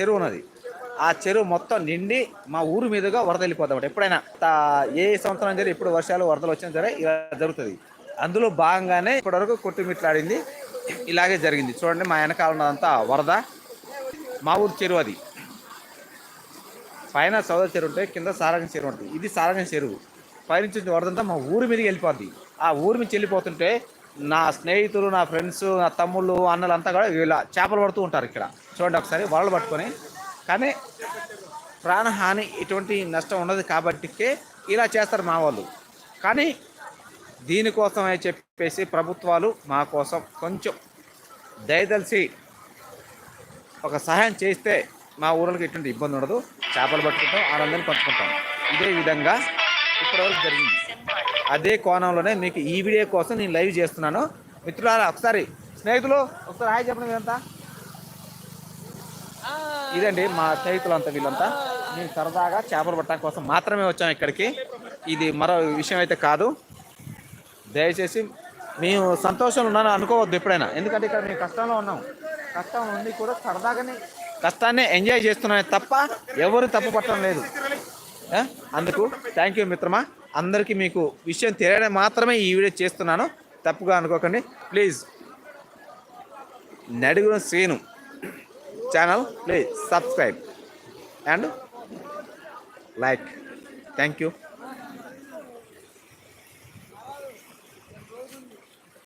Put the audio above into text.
చెరువు ఉన్నది ఆ చెరువు మొత్తం నిండి మా ఊరు మీదుగా వరద వెళ్ళిపోతాం ఎప్పుడైనా ఏ సంవత్సరం సరే ఎప్పుడు వర్షాలు వరదలు వచ్చినా సరే ఇలా జరుగుతుంది. అందులో భాగంగానే ఇప్పటివరకు కొట్టుమిట్లాడింది ఇలాగే జరిగింది. చూడండి మా వెనకాల ఉన్నదంతా వరద. మా ఊరు చెరువు అది. పైన సౌద చెరువు ఉంటే కింద సారంగ చెరువు ఉంటుంది. ఇది సారంగ చెరువు. పైనుంచి వరదంతా మా ఊరి మీదకి వెళ్ళిపోద్ది. ఆ ఊరి నుంచి వెళ్ళిపోతుంటే నా స్నేహితులు నా ఫ్రెండ్స్ నా తమ్ముళ్ళు అన్నలు అంతా కూడా ఇలా చేపలు పడుతూ ఉంటారు ఇక్కడ. చూడండి ఒకసారి వలలు పట్టుకొని. కానీ ప్రాణహాని ఎటువంటి నష్టం ఉండదు కాబట్టికే ఇలా చేస్తారు మా వాళ్ళు. కానీ దీనికోసమే చెప్పేసి ప్రభుత్వాలు మా కోసం కొంచెం దయదలిసి ఒక సహాయం చేస్తే మా ఊళ్ళకి ఎటువంటి ఇబ్బంది ఉండదు. చేపలు పట్టుకుంటాం ఆనందాన్ని పంచుకుంటాం. ఇదే విధంగా ఇప్పటివరకు జరిగింది. అదే కోణంలోనే మీకు ఈ వీడియో కోసం నేను లైవ్ చేస్తున్నాను. మిత్రులారా ఒకసారి స్నేహితులు ఒకసారి హాయ్ చెప్పండి మీరంతా ఇదండి మా స్నేహితులంతా వీళ్ళంతా. మేము సరదాగా చేపలు పట్టడం కోసం మాత్రమే వచ్చాం ఇక్కడికి. ఇది మరో విషయం అయితే కాదు. దయచేసి మేము సంతోషంలో ఉన్నాను అనుకోవద్దు ఎప్పుడైనా. ఎందుకంటే ఇక్కడ మేము కష్టంలో ఉన్నాం. కష్టం ఉంది కూడా సరదాగానే కష్టాన్ని ఎంజాయ్ చేస్తున్నామే తప్ప ఎవరు తప్పు పట్టడం లేదు. అందుకు థ్యాంక్ యూ మిత్రమా. అందరికీ మీకు విషయం తెలియడం మాత్రమే ఈ వీడియో చేస్తున్నాను. తప్పుగా అనుకోకండి. Please నడుగున Srinu channel please subscribe and like thank you